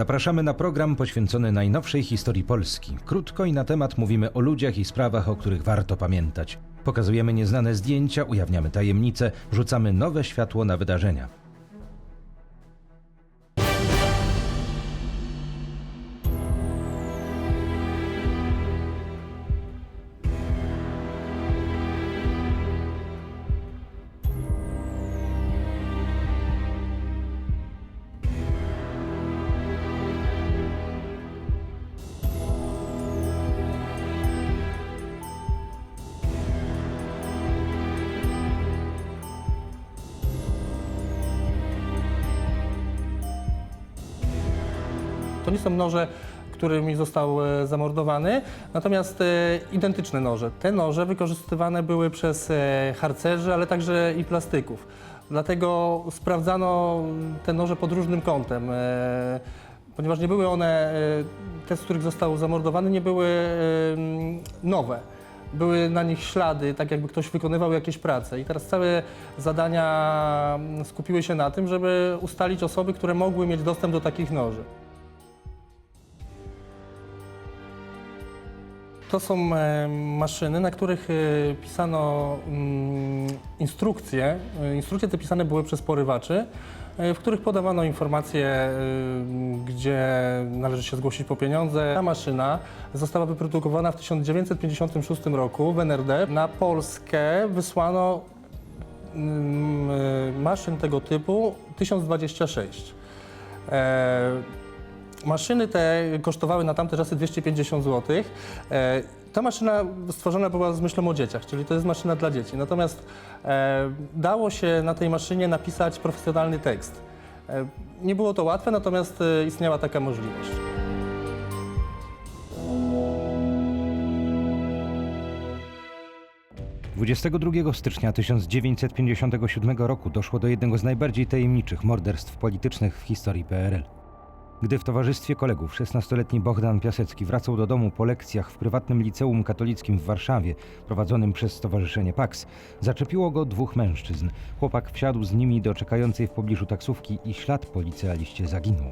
Zapraszamy na program poświęcony najnowszej historii Polski. Krótko i na temat mówimy o ludziach i sprawach, o których warto pamiętać. Pokazujemy nieznane zdjęcia, ujawniamy tajemnice, rzucamy nowe światło na wydarzenia. To nie są noże, którymi został e, zamordowany, natomiast e, identyczne noże. Te noże wykorzystywane były przez e, harcerzy, ale także i plastyków. Dlatego sprawdzano te noże pod różnym kątem, ponieważ nie były one, te z których został zamordowany, nie były nowe. Były na nich ślady, tak jakby ktoś wykonywał jakieś prace. I teraz całe zadania skupiły się na tym, żeby ustalić osoby, które mogły mieć dostęp do takich noży. To są e, maszyny, na których e, pisano mm, instrukcje. E, Instrukcje te pisane były przez porywaczy, w których podawano informacje, gdzie należy się zgłosić po pieniądze. Ta maszyna została wyprodukowana w 1956 roku w NRD. Na Polskę wysłano mm, maszyn tego typu 1026. Maszyny te kosztowały na tamte czasy 250 zł. E, Ta maszyna stworzona była z myślą o dzieciach, czyli to jest maszyna dla dzieci. Natomiast e, dało się na tej maszynie napisać profesjonalny tekst. E, Nie było to łatwe, natomiast istniała taka możliwość. – 22 stycznia 1957 roku doszło do jednego z najbardziej tajemniczych morderstw politycznych w historii PRL. Gdy w towarzystwie kolegów 16-letni Bohdan Piasecki wracał do domu po lekcjach w prywatnym liceum katolickim w Warszawie, prowadzonym przez Stowarzyszenie Pax, zaczepiło go dwóch mężczyzn. Chłopak wsiadł z nimi do czekającej w pobliżu taksówki i ślad po licealiście zaginął.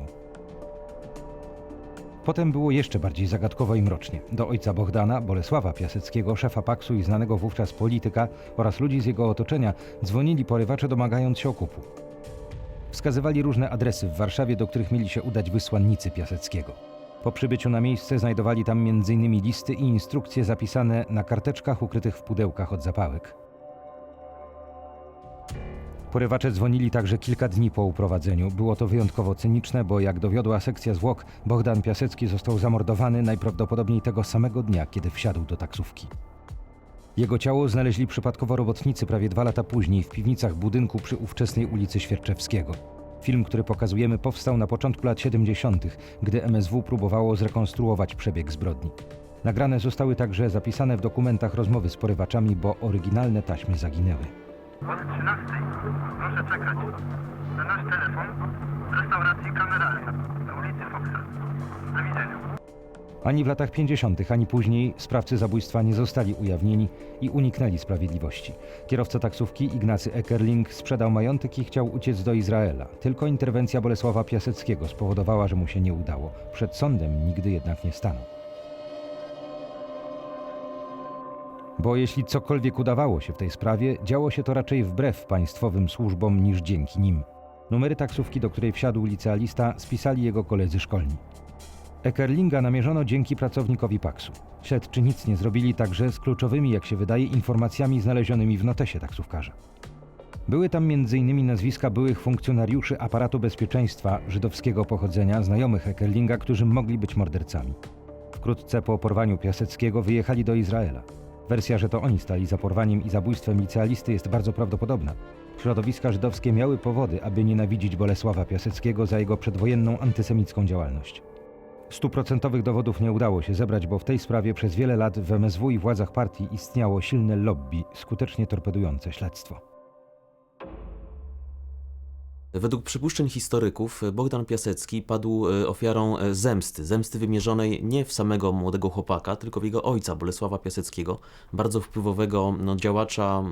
Potem było jeszcze bardziej zagadkowo i mrocznie. Do ojca Bohdana, Bolesława Piaseckiego, szefa Paksu i znanego wówczas polityka oraz ludzi z jego otoczenia dzwonili porywacze domagając się okupu. Wskazywali różne adresy w Warszawie, do których mieli się udać wysłannicy Piaseckiego. Po przybyciu na miejsce znajdowali tam m.in. listy i instrukcje zapisane na karteczkach ukrytych w pudełkach od zapałek. Porywacze dzwonili także kilka dni po uprowadzeniu. Było to wyjątkowo cyniczne, bo jak dowiodła sekcja zwłok, Bohdan Piasecki został zamordowany najprawdopodobniej tego samego dnia, kiedy wsiadł do taksówki. Jego ciało znaleźli przypadkowo robotnicy prawie dwa lata później w piwnicach budynku przy ówczesnej ulicy Świerczewskiego. Film, który pokazujemy, powstał na początku lat 70., gdy MSW próbowało zrekonstruować przebieg zbrodni. Nagrane zostały także zapisane w dokumentach rozmowy z porywaczami, bo oryginalne taśmy zaginęły. Od 13. Proszę czekać. Na nasz telefon w restauracji kameralnej na ulicy Foxa. Do widzenia. Ani w latach 50., ani później sprawcy zabójstwa nie zostali ujawnieni i uniknęli sprawiedliwości. Kierowca taksówki Ignacy Eckerling sprzedał majątek i chciał uciec do Izraela. Tylko interwencja Bolesława Piaseckiego spowodowała, że mu się nie udało. Przed sądem nigdy jednak nie stanął. Bo jeśli cokolwiek udawało się w tej sprawie, działo się to raczej wbrew państwowym służbom niż dzięki nim. Numery taksówki, do której wsiadł licealista, spisali jego koledzy szkolni. Eckerlinga namierzono dzięki pracownikowi Paksu. Śledczy nic nie zrobili także z kluczowymi, jak się wydaje, informacjami znalezionymi w notesie taksówkarza. Były tam m.in. nazwiska byłych funkcjonariuszy aparatu bezpieczeństwa żydowskiego pochodzenia, znajomych Eckerlinga, którzy mogli być mordercami. Wkrótce po porwaniu Piaseckiego wyjechali do Izraela. Wersja, że to oni stali za porwaniem i zabójstwem licealisty jest bardzo prawdopodobna. Środowiska żydowskie miały powody, aby nienawidzić Bolesława Piaseckiego za jego przedwojenną antysemicką działalność. Stuprocentowych dowodów nie udało się zebrać, bo w tej sprawie przez wiele lat w MSW i władzach partii istniało silne lobby, skutecznie torpedujące śledztwo. Według przypuszczeń historyków Bogdan Piasecki padł e, ofiarą e, zemsty. Zemsty wymierzonej nie w samego młodego chłopaka, tylko w jego ojca, Bolesława Piaseckiego, bardzo wpływowego no, działacza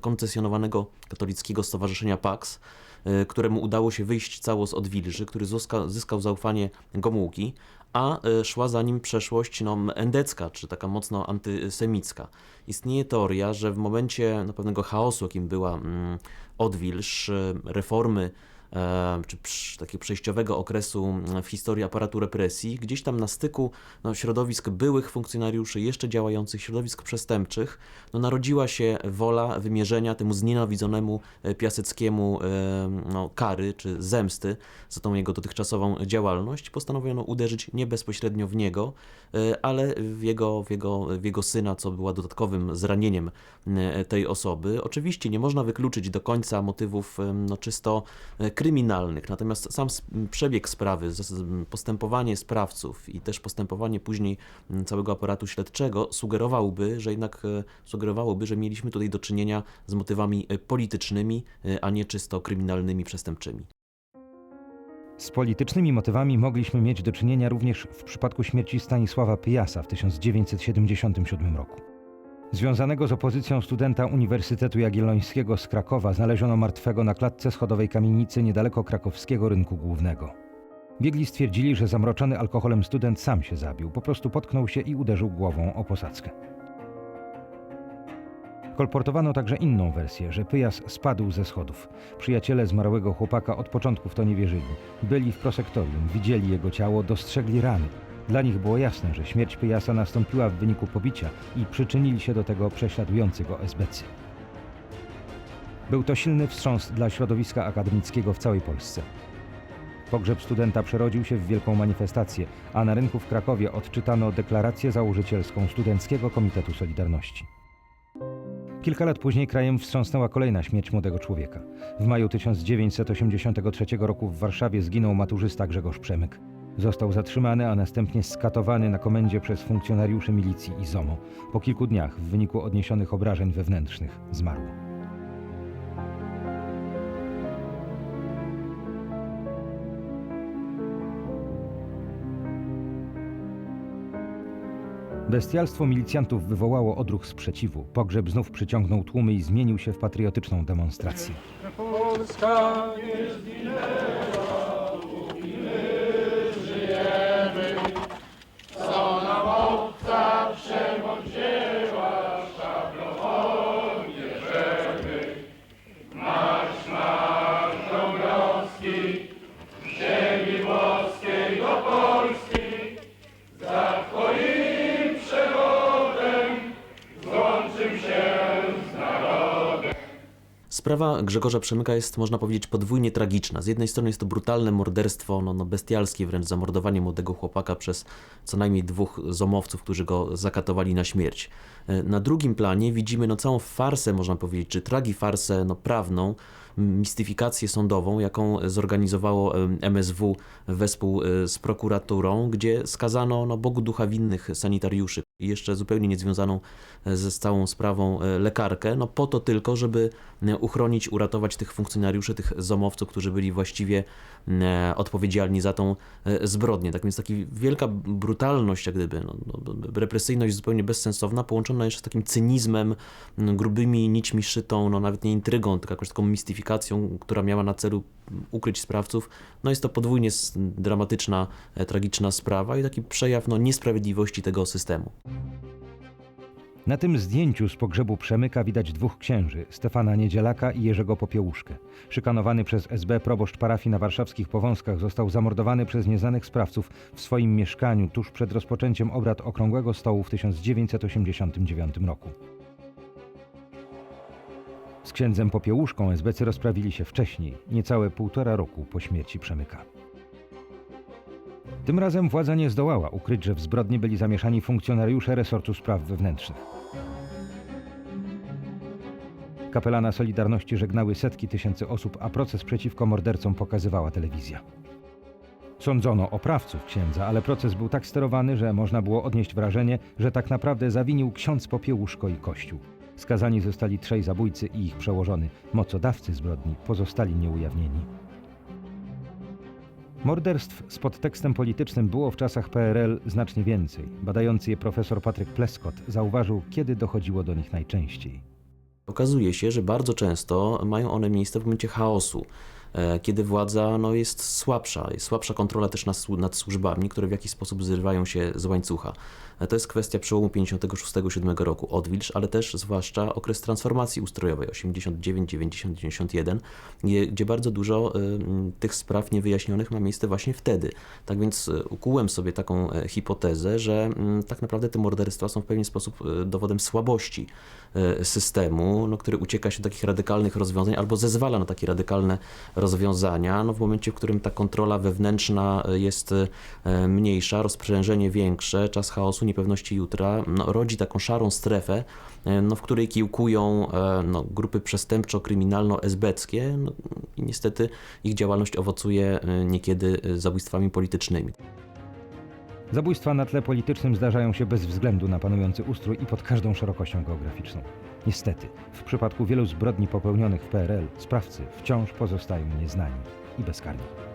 koncesjonowanego katolickiego stowarzyszenia Pax, któremu udało się wyjść cało z odwilży, który zyska, zyskał zaufanie Gomułki, a e, szła za nim przeszłość no, endecka, czy taka mocno antysemicka. Istnieje teoria, że w momencie no, pewnego chaosu, jakim była mm, odwilż, e, reformy czy przy, takiego przejściowego okresu mm, w historii aparatu represji, gdzieś tam na styku no, środowisk byłych funkcjonariuszy, jeszcze działających, środowisk przestępczych, no, narodziła się wola wymierzenia temu znienawidzonemu e, Piaseckiemu e, no, kary czy zemsty za tą jego dotychczasową działalność. Postanowiono uderzyć nie bezpośrednio w niego, e, ale w jego, w, jego, w jego syna, co była dodatkowym zranieniem e, tej osoby. Oczywiście nie można wykluczyć do końca motywów e, no, czysto e, kryminalnych, natomiast sam przebieg sprawy, postępowanie sprawców i też postępowanie później całego aparatu śledczego sugerowałby, że jednak e, sugerowałoby, że mieliśmy tutaj do czynienia z motywami e, politycznymi, e, a nie czysto kryminalnymi, przestępczymi. Z politycznymi motywami mogliśmy mieć do czynienia również w przypadku śmierci Stanisława Pyjasa w 1977 roku. Związanego z opozycją studenta Uniwersytetu Jagiellońskiego z Krakowa znaleziono martwego na klatce schodowej kamienicy niedaleko krakowskiego rynku głównego. Biegli stwierdzili, że zamroczony alkoholem student sam się zabił, po prostu potknął się i uderzył głową o posadzkę. Kolportowano także inną wersję, że Pyjas spadł ze schodów. Przyjaciele zmarłego chłopaka od początku w to nie wierzyli. Byli w prosektorium, widzieli jego ciało, dostrzegli rany. Dla nich było jasne, że śmierć Pyjasa nastąpiła w wyniku pobicia i przyczynili się do tego prześladujący go esbecy. Był to silny wstrząs dla środowiska akademickiego w całej Polsce. Pogrzeb studenta przerodził się w wielką manifestację, a na rynku w Krakowie odczytano deklarację założycielską Studenckiego Komitetu Solidarności. Kilka lat później krajem wstrząsnęła kolejna śmierć młodego człowieka. W maju 1983 roku w Warszawie zginął maturzysta Grzegorz Przemyk. Został zatrzymany, a następnie skatowany na komendzie przez funkcjonariuszy milicji i ZOMO. Po kilku dniach w wyniku odniesionych obrażeń wewnętrznych zmarł. Bestialstwo milicjantów wywołało odruch sprzeciwu. Pogrzeb znów przyciągnął tłumy i zmienił się w patriotyczną demonstrację. Sprawa Grzegorza Przemyka jest, można powiedzieć, podwójnie tragiczna. Z jednej strony jest to brutalne morderstwo, no, no bestialskie wręcz zamordowanie młodego chłopaka przez co najmniej dwóch zomowców, którzy go zakatowali na śmierć. E, Na drugim planie widzimy no, całą farsę, można powiedzieć, czy tragifarsę no, prawną, mistyfikację sądową, jaką zorganizowało MSW wespół e, z prokuraturą, gdzie skazano no, Bogu ducha winnych sanitariuszy. I jeszcze zupełnie niezwiązaną e, ze całą sprawą e, lekarkę, no po to tylko, żeby uchronić, uratować tych funkcjonariuszy, tych zomowców, którzy byli właściwie odpowiedzialni za tą zbrodnię. Tak więc taka wielka brutalność, jak gdyby, no, no, represyjność zupełnie bezsensowna, połączona jeszcze z takim cynizmem, grubymi nićmi szytą, no nawet nie intrygą, tylko jakąś taką mistyfikacją, która miała na celu ukryć sprawców. No jest to podwójnie dramatyczna, e, tragiczna sprawa i taki przejaw no, niesprawiedliwości tego systemu. Na tym zdjęciu z pogrzebu Przemyka widać dwóch księży, Stefana Niedzielaka i Jerzego Popiełuszkę. Szykanowany przez SB proboszcz parafii na warszawskich Powązkach został zamordowany przez nieznanych sprawców w swoim mieszkaniu tuż przed rozpoczęciem obrad Okrągłego Stołu w 1989 roku. Z księdzem Popiełuszką SBcy rozprawili się wcześniej, niecałe półtora roku po śmierci Przemyka. Tym razem władza nie zdołała ukryć, że w zbrodni byli zamieszani funkcjonariusze resortu spraw wewnętrznych. Kapelana Solidarności żegnały setki tysięcy osób, a proces przeciwko mordercom pokazywała telewizja. Sądzono oprawców księdza, ale proces był tak sterowany, że można było odnieść wrażenie, że tak naprawdę zawinił ksiądz Popiełuszko i Kościół. Skazani zostali trzej zabójcy i ich przełożony. Mocodawcy zbrodni pozostali nieujawnieni. Morderstw z podtekstem politycznym było w czasach PRL znacznie więcej. Badający je profesor Patryk Pleskot zauważył, kiedy dochodziło do nich najczęściej. Okazuje się, że bardzo często mają one miejsce w momencie chaosu. e, kiedy władza no, jest słabsza, jest słabsza kontrola też nad, nad służbami, które w jakiś sposób zrywają się z łańcucha. To jest kwestia przełomu 56-7 roku, odwilż, ale też zwłaszcza okres transformacji ustrojowej 89, 90, 91, gdzie, bardzo dużo e, m, tych spraw niewyjaśnionych ma miejsce właśnie wtedy. Tak więc e, ukułem sobie taką e, hipotezę, że mm, tak naprawdę te morderstwa są w pewien sposób e, dowodem słabości e, systemu, no, który ucieka się do takich radykalnych rozwiązań albo zezwala na takie radykalne rozwiązania, no, w momencie, w którym ta kontrola wewnętrzna jest e, mniejsza, rozprzężenie większe, czas chaosu, niepewności jutra, no, rodzi taką szarą strefę, e, no, w której kiełkują e, no, grupy przestępczo-kryminalno-esbeckie no, i niestety ich działalność owocuje e, niekiedy zabójstwami politycznymi. Zabójstwa na tle politycznym zdarzają się bez względu na panujący ustrój i pod każdą szerokością geograficzną. Niestety, w przypadku wielu zbrodni popełnionych w PRL sprawcy wciąż pozostają nieznani i bezkarni.